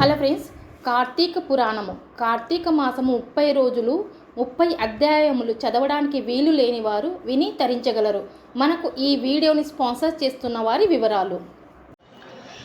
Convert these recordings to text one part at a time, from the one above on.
Hello friends Karthika పురాణము. కార్తీక మాసము ముప్పై రోజులు ముప్పై అధ్యాయములు చదవడానికి వీలు లేని వారు విని తరించగలరు. మనకు ఈ వీడియోని స్పాన్సర్ చేస్తున్న వారి వివరాలు.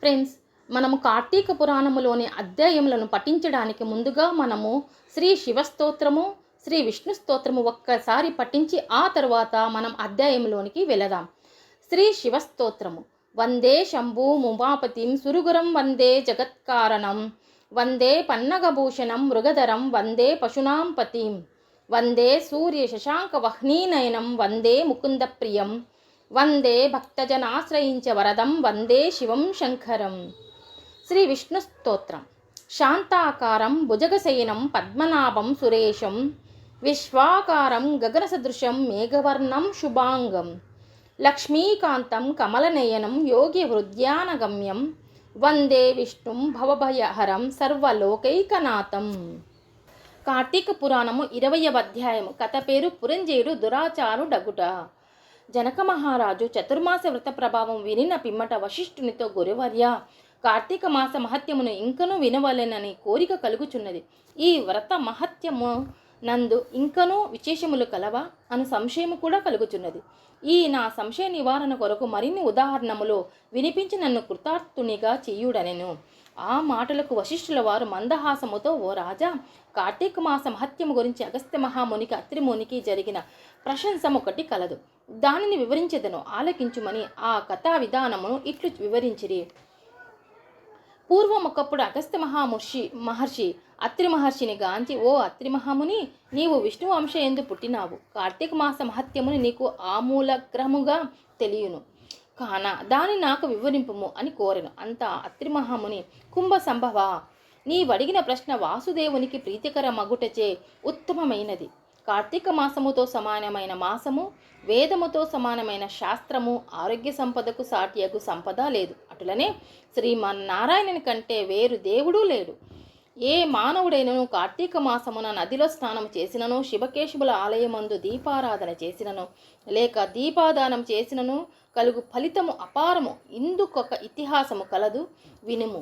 ఫ్రెండ్స్ మనము కార్తీక పురాణములోని అధ్యాయములను పఠించడానికి ముందుగా మనము శ్రీ శివస్తోత్రము శ్రీ విష్ణు స్తోత్రము ఒక్కసారి పఠించి ఆ తరువాత మనం అధ్యాయంలోనికి వెళదాం. శ్రీ శివస్తోత్రము వందే శంభు ముమాపతిం సురుగురం వందే జగత్కారణం. వందే పన్నగభూషణం మృగధరం వందే పశునాం పతిం వందే సూర్య శశాంక వహ్నీనయనం వందే ముకుందప్రియం. వందే భక్తజనాశ్రయించ వరదం వందే శివం శంకరం. శ్రీ విష్ణు స్తోత్రం. శాంతాకారం భుజగశయనం పద్మనాభం సురేశం విశ్వాకారం గగనసదృశం మేఘవర్ణం శుభాంగం లక్ష్మీకాంతం కమలనయనం యోగి హృద్యానగమ్యం వందే విష్ణుం భవభయహరం సర్వలోకైకనాథం. కార్తీక పురాణము ఇరవయవ అధ్యాయము. కథ పేరు పురంజయుడు దురాచారుడగుట. జనక మహారాజు చతుర్మాస వ్రత ప్రభావం వినిన పిమ్మట వశిష్ఠునితో గురువర్య కార్తీక మాస మహత్యమును ఇంకనూ వినవలెనని కోరిక కలుగుచున్నది. ఈ వ్రత మహత్యము నందు ఇంకనూ విశేషములు కలవా అను సంశయము కూడా కలుగుచున్నది. ఈ నా సంశయ నివారణ కొరకు మరిన్ని ఉదాహరణములు వినిపించి నన్ను కృతార్థునిగా చెయ్యుడనెను ఆ మాటలకు వశిష్ఠుల వారు మందహాసముతో ఓ రాజా కార్తీక మాస మహత్యము గురించి అగస్త్య మహామునికి అత్రిమునికి జరిగిన ప్రశంసం ఒకటి కలదు. దానిని వివరించెదను ఆలకించుమని ఆ కథా విధానమును ఇట్లు వివరించిరి. పూర్వం ఒకప్పుడు అగస్త్య మహామహర్షి మహర్షి అత్రి మహర్షిని గాంచి ఓ అత్రి మహాముని నీవు విష్ణు వంశ ఎందు పుట్టినావు. కార్తీక మాస మహత్యముని నీకు ఆమూలగ్రహముగా తెలియను. కాన దాని నాకు వివరింపుము అని కోరెను. అంత అత్రి మహాముని కుంభ సంభవ. నీవడిగిన ప్రశ్న వాసుదేవునికి ప్రీతికర మగుటచే ఉత్తమమైనది. కార్తీక మాసముతో సమానమైన మాసము వేదముతో సమానమైన శాస్త్రము ఆరోగ్య సంపదకు సాటియకు సంపద లేదు. అటులనే శ్రీమన్నారాయణుని కంటే వేరు దేవుడు లేడు. ఏ మానవుడైనను కార్తీక మాసమున నదిలో స్నానం చేసినను శివకేశవుల ఆలయమందు దీపారాధన చేసినను లేక దీపాదానం చేసినను కలుగు ఫలితము అపారము ఇందుకొక ఇతిహాసము కలదు వినుము.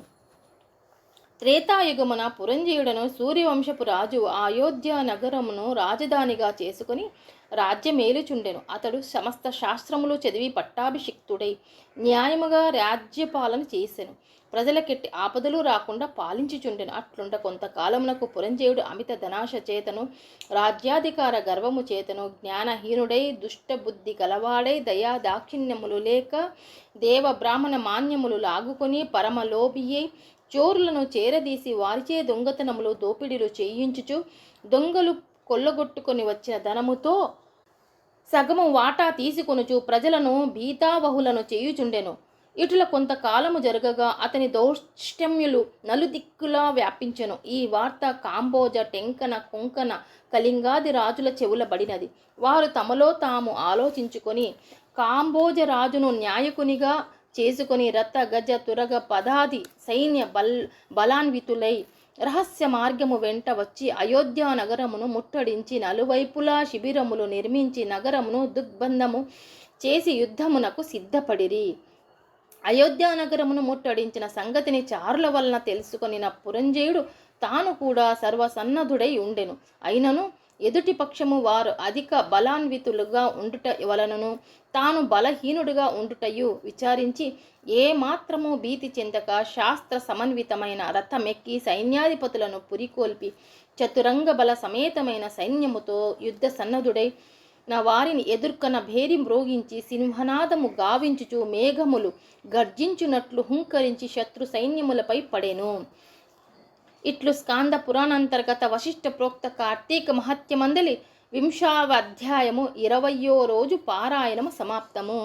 త్రేతాయుగమున పురంజీయుడను సూర్యవంశపు రాజు అయోధ్య నగరమును రాజధానిగా చేసుకుని రాజ్యమేలుచుండెను. అతడు సమస్త శాస్త్రములు చదివి పట్టాభిషిక్తుడై న్యాయముగా రాజ్యపాలన చేసెను. ప్రజలకెట్టి ఆపదలు రాకుండా పాలించుచుండెను. అట్లుండ కొంతకాలమునకు పురంజేయుడు అమిత ధనాశ చేతను రాజ్యాధికార గర్వము చేతను జ్ఞానహీనుడై దుష్టబుద్ధి గలవాడై దయా దాక్షిణ్యములు లేక దేవ బ్రాహ్మణ మాన్యములు లాగుకొని పరమలోభియై చోరులను చేరదీసి వారిచే దొంగతనములు దోపిడీలు చేయించుచు దొంగలు కొల్లగొట్టుకొని వచ్చిన ధనముతో సగము వాటా తీసుకొనుచు ప్రజలను భీతావహులను చేయుచుండెను. ఇటుల కొంతకాలము జరగగా అతని దౌష్టమ్యులు నలుదిక్కులా వ్యాపించెను. ఈ వార్త కాంబోజ టెంకన కొంకన కళింగాది రాజుల చెవుల బడినది. వారు తమలో తాము ఆలోచించుకొని కాంబోజ రాజును న్యాయకునిగా చేసుకొని రథ గజ తురగ పదాది సైన్య బల్ బలాన్వితులై రహస్య మార్గము వెంట వచ్చి అయోధ్య నగరమును ముట్టడించి నలువైపులా శిబిరములు నిర్మించి నగరమును దుగ్బంధము చేసి యుద్ధమునకు సిద్ధపడిరి. అయోధ్య నగరమును ముట్టడించిన సంగతిని చారుల వలన తెలుసుకొనిన పురంజయుడు తాను కూడా సర్వసన్నద్ధుడై ఉండెను. అయినను ఎదుటి పక్షము వారు అధిక బలాన్వితులుగా ఉండుట వలనను తాను బలహీనుడుగా ఉండుటయు విచారించి ఏ మాత్రము భీతి చెందక శాస్త్ర సమన్వితమైన రథమెక్కి సైన్యాధిపతులను పురికొల్పి చతురంగ బల సమేతమైన సైన్యముతో యుద్ధ సన్నదుడై నా వారిని ఎదుర్కొన భేరి మ్రోగించి సింహనాదము గావించుచు మేఘములు గర్జించునట్లు హుంకరించి శత్రు సైన్యములపై పడెను. ఇట్లు స్కాంద పురాణాంతర్గత వశిష్ఠ ప్రోక్త కార్తీక మహత్యమందలి వింశావ అధ్యాయము ఇరవయో రోజు పారాయణము సమాప్తము.